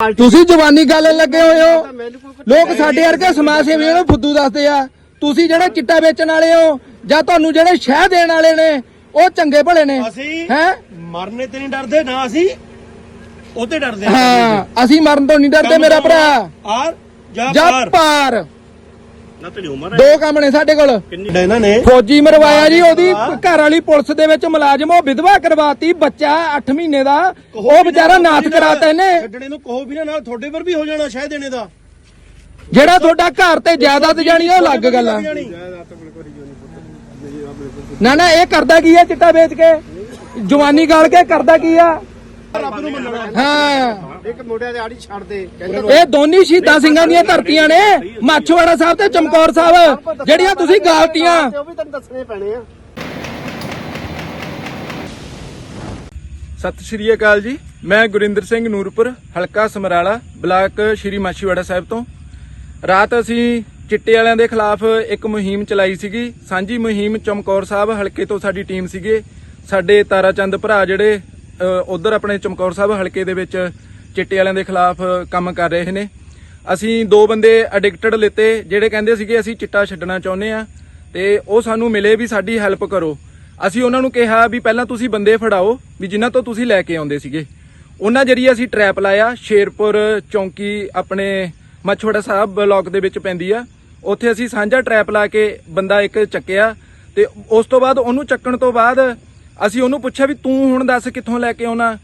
ਤੁਸੀਂ ਜਵਾਨੀ ਗੱਲ ਲੱਗੇ ਹੋਏ ਹੋ। ਲੋਕ ਸਾਡੇ ਵਰਗੇ ਸਮਾਜ ਸੇਵੀਆਂ ਨੂੰ ਫੁੱਦੂ ਦੱਸਦੇ ਆ। ਤੁਸੀਂ ਜਿਹੜੇ ਚਿੱਟਾ ਵੇਚਣ ਵਾਲੇ ਹੋ ਜਾਂ ਤੁਹਾਨੂੰ ਜਿਹੜੇ ਸ਼ਹਿ ਦੇਣ ਵਾਲੇ ਨੇ ਉਹ ਚੰਗੇ ਭਲੇ ਨੇ। ਅਸੀਂ ਹੈ? ਮਰਨੇ ਤੇ ਨਹੀਂ ਡਰਦੇ ਨਾ ਅਸੀਂ ਉਹਤੇ ਡਰਦੇ ਹਾਂ। ਅਸੀਂ ਮਰਨ ਤੋਂ ਨਹੀਂ ਡਰਦੇ ਮੇਰਾ ਭਰਾ। ਆਰ ਜਾਂ ਪਾਰ। ਨਾ ਤੇਰੀ ਉਮਰ ਦੋ ਕੰਮ ਨੇ ਸਾਡੇ ਕੋਲ। ਕਿੰਨੀ ਇਹਨਾਂ ਨੇ ਫੌਜੀ ਮਰਵਾਇਆ ਜੀ ਉਹਦੀ। ਘਰ ਵਾਲੀ ਪੁਲਿਸ ਦੇ ਵਿੱਚ ਮੁਲਾਜ਼ਮ ਉਹ ਵਿਧਵਾ ਕਰਵਾਤੀ ਬੱਚਾ 8 ਮਹੀਨੇ ਦਾ। ਉਹ ਵਿਚਾਰਾ ਨਾਥ ਕਰਾਤਾ ਇਹਨੇ। ਛੱਡਣੇ ਨੂੰ ਕਹੋ ਵੀ ਨਾ ਨਾਲ ਤੁਹਾਡੇ ਪਰ ਵੀ ਹੋ ਜਾਣਾ ਸ਼ਾਇਦ ਦੇਣੇ ਦਾ। ਜਿਹੜਾ ਤੁਹਾਡਾ ਘਰ ਤੇ ਜਾਇਦਾਦ ਜਾਣੀ ਉਹ ਅਲੱਗ ਗੱਲ ਆ। ਨਾ ਨਾ ਇਹ ਕਰਦਾ ਕੀ ਆ ਚਿੱਟਾ ਵੇਚ ਕੇ? ਜਵਾਨੀ ਗਾਲ ਕੇ ਕਰਦਾ ਕੀ ਆ? ਰੱਬ ਨੂੰ ਮੰਨਣਾ। ਹਾਂ। ਇੱਕ ਮੋਢਿਆਂ ਦੇ ਆੜੀ ਛੱਡ ਦੇ। ਇਹ ਦੋਨੀ ਸ਼ਹੀਦਾਂ ਸਿੰਘਾਂ ਦੀਆਂ ਧਰਤੀਆਂ ਨੇ ਮਾਛੋਵਾੜਾ ਸਾਹਿਬ ਤੇ ਚਮਕੌਰ ਸਾਹਿਬ ਜਿਹੜੀਆਂ ਤੁਸੀਂ ਗਾਲਤੀਆਂ। ਉਹ ਵੀ ਤੈਨੂੰ ਦੱਸਣੇ ਪੈਣੇ ਆ। ਸਤਿ ਸ਼੍ਰੀ ਅਕਾਲ ਜੀ ਮੈਂ ਗੁਰਿੰਦਰ ਸਿੰਘ ਨੂਰਪੁਰ ਹਲਕਾ ਸਮਰਾਲਾ ਬਲਾਕ ਸ਼੍ਰੀ ਮਾਛੀਵਾੜਾ ਸਾਹਿਬ ਤੋਂ। ਰਾਤ ਅਸੀਂ ਚਿੱਟੇ ਵਾਲਿਆਂ ਦੇ ਖਿਲਾਫ ਇੱਕ ਮੁਹਿੰਮ ਚਲਾਈ ਸੀਗੀ। ਸਾਂਝੀ ਮੁਹਿੰਮ ਚਮਕੌਰ ਸਾਹਿਬ ਹਲਕੇ ਤੋਂ ਸਾਡੀ ਟੀਮ ਸੀਗੇ। ਸਾਡੇ ਤਾਰਾਚੰਦ ਭਰਾ ਜਿਹੜੇ ਉਧਰ ਆਪਣੇ ਚਮਕੌਰ ਸਾਹਿਬ ਹਲਕੇ ਦੇ ਵਿੱਚ ਚਿੱਟੇ ਵਾਲਿਆਂ ਦੇ ਖਿਲਾਫ ਕੰਮ ਕਰ ਰਹੇ ਨੇ। ਅਸੀਂ ਦੋ ਬੰਦੇ ਐਡਿਕਟਡ ਲਿੱਤੇ, ਜਿਹੜੇ ਕਹਿੰਦੇ ਸੀਗੇ ਅਸੀਂ ਚਿੱਟਾ ਛੱਡਣਾ ਚਾਹੁੰਦੇ ਆ ਤੇ ਉਹ ਸਾਨੂੰ ਮਿਲੇ ਵੀ ਸਾਡੀ ਹੈਲਪ ਕਰੋ। ਅਸੀਂ ਉਹਨਾਂ ਨੂੰ ਕਿਹਾ ਵੀ ਪਹਿਲਾਂ ਤੁਸੀਂ ਬੰਦੇ ਫੜਾਓ, ਵੀ ਜਿਨ੍ਹਾਂ ਤੋਂ ਤੁਸੀਂ ਲੈ ਕੇ ਆਉਂਦੇ ਸੀਗੇ। ਉਹਨਾਂ ਜਰੀਏ ਅਸੀਂ ਟਰੈਪ ਲਾਇਆ। ਸ਼ੇਰਪੁਰ ਚੌਂਕੀ ਆਪਣੇ ਮਛਵੜਾ ਸਾਹਿਬ ਬਲਾਕ ਦੇ ਵਿੱਚ ਪੈਂਦੀ ਆ। ਉੱਥੇ ਅਸੀਂ ਸਾਂਝਾ ਟਰੈਪ ਲਾ ਕੇ ਬੰਦਾ ਇੱਕ ਚੱਕਿਆ ਤੇ ਉਸ ਤੋਂ ਬਾਅਦ ਉਹਨੂੰ ਚੱਕਣ ਤੋਂ ਬਾਅਦ ਅਸੀਂ ਉਹਨੂੰ ਪੁੱਛਿਆ ਵੀ ਤੂੰ ਹੁਣ ਦੱਸ ਕਿੱਥੋਂ ਲੈ ਕੇ ਆਉਣਾ?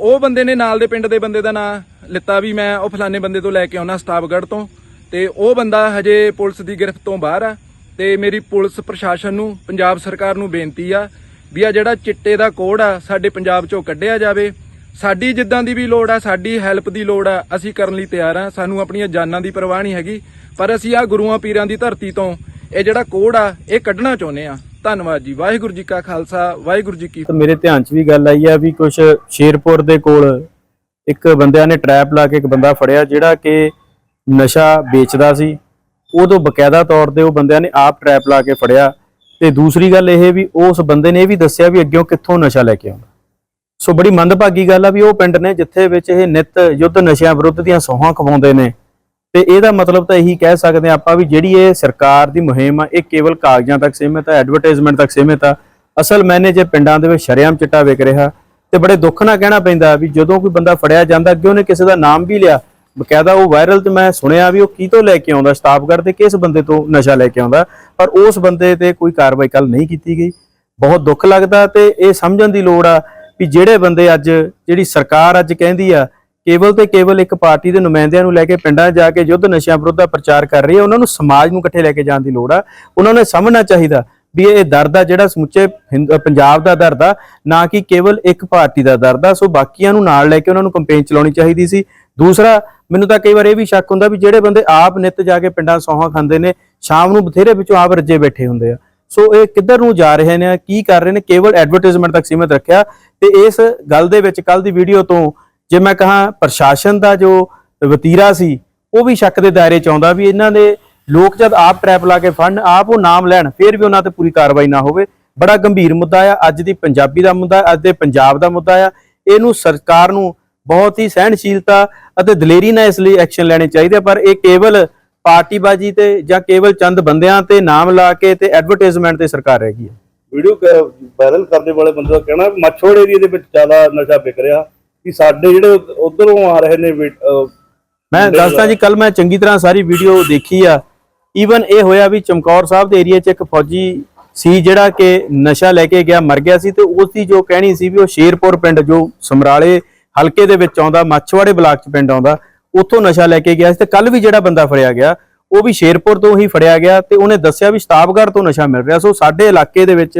ਉਹ ਬੰਦੇ ਨੇ ਨਾਲ ਦੇ ਪਿੰਡ ਦੇ ਬੰਦੇ ਦਾ ਨਾਂ ਲਿੱਤਾ ਵੀ ਮੈਂ, ਉਹ ਫਲਾਣੇ ਬੰਦੇ ਤੋਂ ਲੈ ਕੇ ਆਉਣਾ ਸਤਾਬਗੜ੍ਹ ਤੋਂ। ਤੇ ਉਹ ਬੰਦਾ ਹਜੇ ਪੁਲਿਸ ਦੀ ਗ੍ਰਿਫਤ ਤੋਂ ਬਾਹਰ ਆ। ਤੇ ਮੇਰੀ ਪੁਲਿਸ ਪ੍ਰਸ਼ਾਸਨ ਨੂੰ, ਪੰਜਾਬ ਸਰਕਾਰ ਨੂੰ ਬੇਨਤੀ ਆ ਵੀ ਆ ਜਿਹੜਾ ਚਿੱਟੇ ਦਾ ਕੋਡ ਆ, ਸਾਡੇ ਪੰਜਾਬ ਚੋਂ ਕੱਢਿਆ ਜਾਵੇ। ਸਾਡੀ ਜਿੱਦਾਂ ਦੀ ਵੀ ਲੋੜ ਆ, ਸਾਡੀ ਹੈਲਪ ਦੀ ਲੋੜ ਆ, ਅਸੀਂ ਕਰਨ ਲਈ ਤਿਆਰ ਆ। ਸਾਨੂੰ ਆਪਣੀਆਂ ਜਾਨਾਂ ਦੀ ਪਰਵਾਹ ਨਹੀਂ ਹੈਗੀ। ਪਰ ਅਸੀਂ ਆ ਗੁਰੂਆਂ ਪੀਰਾਂ ਦੀ ਧਰਤੀ ਤੋਂ ਇਹ ਜਿਹੜਾ ਕੋਡ ਆ, ਇਹ ਕੱਢਣਾ ਚਾਹੁੰਦੇ ਆ। ਧੰਨਵਾਦ ਜੀ। ਵਾਹਿਗੁਰੂ ਜੀ ਕਾ ਖਾਲਸਾ, ਵਾਹਿਗੁਰੂ ਜੀ ਕੀ ਤਾਂ ਮੇਰੇ ਧਿਆਨ 'ਚ ਵੀ ਗੱਲ ਆਈ ਆ ਵੀ ਕੁਝ ਸ਼ੇਰਪੁਰ ਦੇ ਕੋਲ ਇੱਕ ਬੰਦਿਆਂ ਨੇ ਟਰੈਪ ਲਾ ਕੇ ਇੱਕ ਬੰਦਾ ਫੜਿਆ ਜਿਹੜਾ ਕਿ ਨਸ਼ਾ ਵੇਚਦਾ ਸੀ। ਉਦੋਂ ਬਕਾਇਦਾ ਤੌਰ ਤੇ ਉਹ ਬੰਦਿਆਂ ਨੇ ਆਪ ਟਰੈਪ ਲਾ ਕੇ ਫੜਿਆ। ਤੇ ਦੂਸਰੀ ਗੱਲ ਇਹ ਵੀ ਉਸ ਬੰਦੇ ਨੇ ਇਹ ਵੀ ਦੱਸਿਆ ਵੀ ਅੱਗਿਓਂ ਕਿੱਥੋਂ ਨਸ਼ਾ ਲੈ ਕੇ ਆਉਂਦਾ। ਸੋ ਬੜੀ ਮੰਦਭਾਗੀ ਗੱਲ ਆ ਵੀ ਉਹ ਪਿੰਡ ਨੇ ਜਿੱਥੇ ਵਿੱਚ ਇਹ ਨਿਤ ਯੁੱਧ ਨਸ਼ਿਆਂ ਵਿਰੁੱਧ ਦੀਆਂ ਸੋਹਾਂ ਖਵਾਉਂਦੇ ਨੇ। ਤੇ ਇਹਦਾ ਮਤਲਬ ਤਾਂ ਇਹੀ ਕਹਿ ਸਕਦੇ ਆ ਆਪਾਂ ਵੀ ਜਿਹੜੀ ਇਹ ਸਰਕਾਰ ਦੀ ਮੁਹਿੰਮ ਆ, ਇਹ ਕੇਵਲ ਕਾਗਜ਼ਾਂ ਤੱਕ ਸੀਮਿਤ ਆ ਐਡਵਰਟਾਈਜ਼ਮੈਂਟ ਤੱਕ ਸੀਮਿਤ ਆ। ਅਸਲ ਮੈਨੇ ਜੇ ਪਿੰਡਾਂ ਦੇ ਵਿੱਚ ਸ਼ਰੇਆਮ ਚਿੱਟਾ ਵਿਕ ਰਿਹਾ ਤੇ ਬੜੇ ਦੁੱਖ ਨਾਲ ਕਹਿਣਾ ਪੈਂਦਾ ਵੀ ਜਦੋਂ ਕੋਈ ਬੰਦਾ ਫੜਿਆ ਜਾਂਦਾ, ਅੱਗੇ ਉਹਨੇ ਕਿਸੇ ਦਾ ਨਾਮ ਵੀ ਲਿਆ। ਬਕਾਇਦਾ ਉਹ ਵਾਇਰਲ ਤੇ ਮੈਂ ਸੁਣਿਆ ਵੀ ਉਹ ਕੀ ਤੋਂ ਲੈ ਕੇ ਆਉਂਦਾ ਸਟਾਫਗੜ੍ਹ ਤੇ ਕਿਸ ਬੰਦੇ ਤੋਂ ਨਸ਼ਾ ਲੈ ਕੇ ਆਉਂਦਾ, ਪਰ ਉਸ ਬੰਦੇ ਤੇ ਕੋਈ ਕਾਰਵਾਈ ਕੱਲ ਨਹੀਂ ਕੀਤੀ ਗਈ। ਬਹੁਤ ਦੁੱਖ ਲੱਗਦਾ ਤੇ ਇਹ ਸਮਝਣ ਦੀ ਲੋੜ ਆ ਵੀ ਜਿਹੜੇ ਬੰਦੇ ਅੱਜ, ਜਿਹੜੀ ਸਰਕਾਰ ਅੱਜ ਕਹਿੰਦੀ ਆ ਕੇਵਲ ਤੇ ਕੇਵਲ ਇੱਕ ਪਾਰਟੀ ਦੇ ਨੁਮਾਇੰਦਿਆਂ ਨੂੰ ਲੈ ਕੇ ਪਿੰਡਾਂ ਜਾ ਕੇ ਯੁੱਧ ਨਸ਼ਿਆਂ ਵਿਰੁੱਧ ਦਾ ਪ੍ਰਚਾਰ ਕਰ ਰਹੀ ਹੈ, ਉਹਨਾਂ ਨੂੰ ਸਮਾਜ ਨੂੰ ਇਕੱਠੇ ਲੈ ਕੇ ਜਾਣ ਦੀ ਲੋੜ ਆ। ਉਹਨਾਂ ਨੇ ਸਮਝਣਾ ਚਾਹੀਦਾ ਵੀ ਇਹ ਦਰਦ ਆ ਜਿਹੜਾ ਸਮੁੱਚੇ ਪੰਜਾਬ ਦਾ ਦਰਦ ਆ, ਨਾ ਕਿ ਕੇਵਲ ਇੱਕ ਪਾਰਟੀ ਦਾ ਦਰਦ ਆ। ਸੋ ਬਾਕੀਆਂ ਨੂੰ ਨਾਲ ਲੈ ਕੇ ਉਹਨਾਂ ਨੂੰ ਕੰਪੇਨ ਚਲਾਉਣੀ ਚਾਹੀਦੀ ਸੀ। ਦੂਸਰਾ, ਮੈਨੂੰ ਤਾਂ ਕਈ ਵਾਰ ਇਹ ਵੀ ਸ਼ੱਕ ਹੁੰਦਾ ਵੀ ਜਿਹੜੇ ਬੰਦੇ ਆਪ ਨਿੱਤ ਜਾ ਕੇ ਪਿੰਡਾਂ 'ਚ ਸੌਹਾਂ ਖਾਂਦੇ ਨੇ, ਸ਼ਾਮ ਨੂੰ ਬਥੇਰੇ ਵਿੱਚੋਂ ਆਪ ਰੱਜੇ ਬੈਠੇ ਹੁੰਦੇ ਆ। ਸੋ ਇਹ ਕਿੱਧਰ ਨੂੰ ਜਾ ਰਹੇ ਨੇ, ਕੀ ਕਰ ਰਹੇ ਨੇ, ਕੇਵਲ ਐਡਵਰਟਾਈਜ਼ਮੈਂਟ ਤੱਕ ਸੀਮਿਤ ਰੱਖਿਆ ਤੇ ਇਸ ਗੱਲ ਦੇ ਵਿੱਚ ਕੱਲ ਦੀ ਵੀਡੀਓ ਤੋਂ ਜੇ ਮੈਂ ਕਹਾਂ ਪ੍ਰਸ਼ਾਸਨ ਦਾ ਜੋ ਵਤੀਰਾ ਸੀ, ਉਹ ਵੀ ਸ਼ੱਕ ਦੇ ਦਾਇਰੇ ਚ ਆਉਂਦਾ ਵੀ ਇਹਨਾਂ ਦੇ ਲੋਕ ਜਦ ਆਪ ਟਰੈਪ ਲਾ ਕੇ ਫੜਨ, ਆਪ ਉਹ ਨਾਮ ਲੈਣ, ਫਿਰ ਵੀ ਉਹਨਾਂ ਤੇ ਪੂਰੀ ਕਾਰਵਾਈ ਨਾ ਹੋਵੇ। ਬੜਾ ਗੰਭੀਰ ਮੁੱਦਾ ਆ। ਅੱਜ ਦੀ ਪੰਜਾਬੀ ਦਾ ਮੁੱਦਾ, ਅੱਜ ਦੇ ਪੰਜਾਬ ਦਾ ਮੁੱਦਾ ਆ। ਇਹਨੂੰ ਸਰਕਾਰ ਨੂੰ ਬਹੁਤ ਹੀ ਸਹਿਣਸ਼ੀਲਤਾ ਅਤੇ ਦਲੇਰੀ ਨਾਲ ਇਸ ਲਈ ਐਕਸ਼ਨ ਲੈਣੇ ਚਾਹੀਦੇ ਪਰ ਇਹ ਕੇਵਲ ਪਾਰਟੀਬਾਜ਼ੀ ਤੇ ਜਾਂ ਕੇਵਲ ਚੰਦ ਬੰਦਿਆਂ ਤੇ ਨਾਮ ਲਾ ਕੇ ਤੇ ਐਡਵਰਟਾਈਜ਼ਮੈਂਟ ਤੇ ਸਰਕਾਰ ਰਹਿ ਗਈ ਹੈ। ਵੀਡੀਓ ਵਾਇਰਲ ਕਰਨ ਵਾਲੇ ਬੰਦੇ ਦਾ ਕਹਿਣਾ ਵੀ ਏਰੀਆ ਦੇ ਵਿੱਚ ਜ਼ਿਆਦਾ ਨਸ਼ਾ ਵਿਕ ਰਿਹਾ। ਕਿ ਸਾਡੇ ਜਿਹੜੇ ਉਧਰੋਂ ਆ ਰਹੇ ਨੇ ਮੈਂ ਦੱਸਦਾ ਜੀ ਕੱਲ ਮੈਂ ਚੰਗੀ ਤਰ੍ਹਾਂ ਸਾਰੀ ਵੀਡੀਓ ਦੇਖੀ ਆ। ਈਵਨ ਇਹ ਹੋਇਆ ਵੀ ਚਮਕੌਰ ਸਾਹਿਬ ਦੇ ਏਰੀਆ 'ਚ ਇੱਕ ਫੌਜੀ ਸੀ ਜਿਹੜਾ ਕਿ ਨਸ਼ਾ ਲੈ ਕੇ ਗਿਆ ਮਰ ਗਿਆ ਸੀ ਤੇ ਉਸ ਦੀ ਜੋ ਕਹਿਣੀ ਸੀ ਵੀ ਉਹ ਸ਼ੇਰਪੁਰ ਪਿੰਡ ਜੋ ਸਮਰਾਲੇ ਹਲਕੇ ਦੇ ਵਿੱਚ ਆਉਂਦਾ ਮੱਛਵਾੜੇ ਬਲਾਕ 'ਚ ਪਿੰਡ ਆਉਂਦਾ ਉੱਥੋਂ ਨਸ਼ਾ ਲੈ ਕੇ ਗਿਆ ਸੀ ਤੇ ਕੱਲ ਵੀ ਜਿਹੜਾ ਬੰਦਾ ਫੜਿਆ ਗਿਆ ਉਹ ਵੀ ਸ਼ੇਰਪੁਰ ਤੋਂ ਹੀ ਫੜਿਆ ਗਿਆ ਤੇ ਉਹਨੇ ਦੱਸਿਆ ਵੀ ਸ਼ਤਾਬਗੜ੍ਹ ਤੋਂ ਨਸ਼ਾ ਮਿਲ ਰਿਹਾ। ਸੋ ਸਾਡੇ ਇਲਾਕੇ ਦੇ ਵਿੱਚ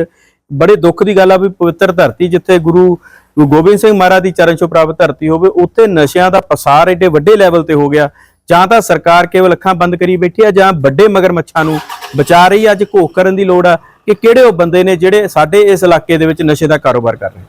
ਬੜੇ ਦੁੱਖ ਦੀ ਗੱਲ ਆ ਵੀ ਪਵਿੱਤਰ ਧਰਤੀ ਜਿੱਥੇ ਗੁਰੂ ਗੁਰੂ ਗੋਬਿੰਦ ਸਿੰਘ ਮਹਾਰਾਜ ਦੀ ਚਰਨ ਛੋਹ ਪ੍ਰਾਪਤ ਧਰਤੀ ਹੋਵੇ, ਉੱਥੇ ਨਸ਼ਿਆਂ ਦਾ ਪਸਾਰ ਏਡੇ ਵੱਡੇ ਲੈਵਲ ਤੇ ਹੋ ਗਿਆ। ਜਾਂ ਤਾਂ ਸਰਕਾਰ ਕੇਵਲ ਅੱਖਾਂ ਬੰਦ ਕਰੀ ਬੈਠੀ ਆ ਜਾਂ ਵੱਡੇ ਮਗਰਮੱਛਾਂ ਨੂੰ ਬਚਾ ਰਹੀ ਅੱਜ ਘੋਖ ਕਰਨ ਦੀ ਲੋੜ ਆ ਕਿ ਕਿਹੜੇ ਉਹ ਬੰਦੇ ਨੇ ਜਿਹੜੇ ਸਾਡੇ ਇਸ ਇਲਾਕੇ ਦੇ ਵਿੱਚ ਨਸ਼ੇ ਦਾ ਕਾਰੋਬਾਰ ਕਰ ਰਹੇ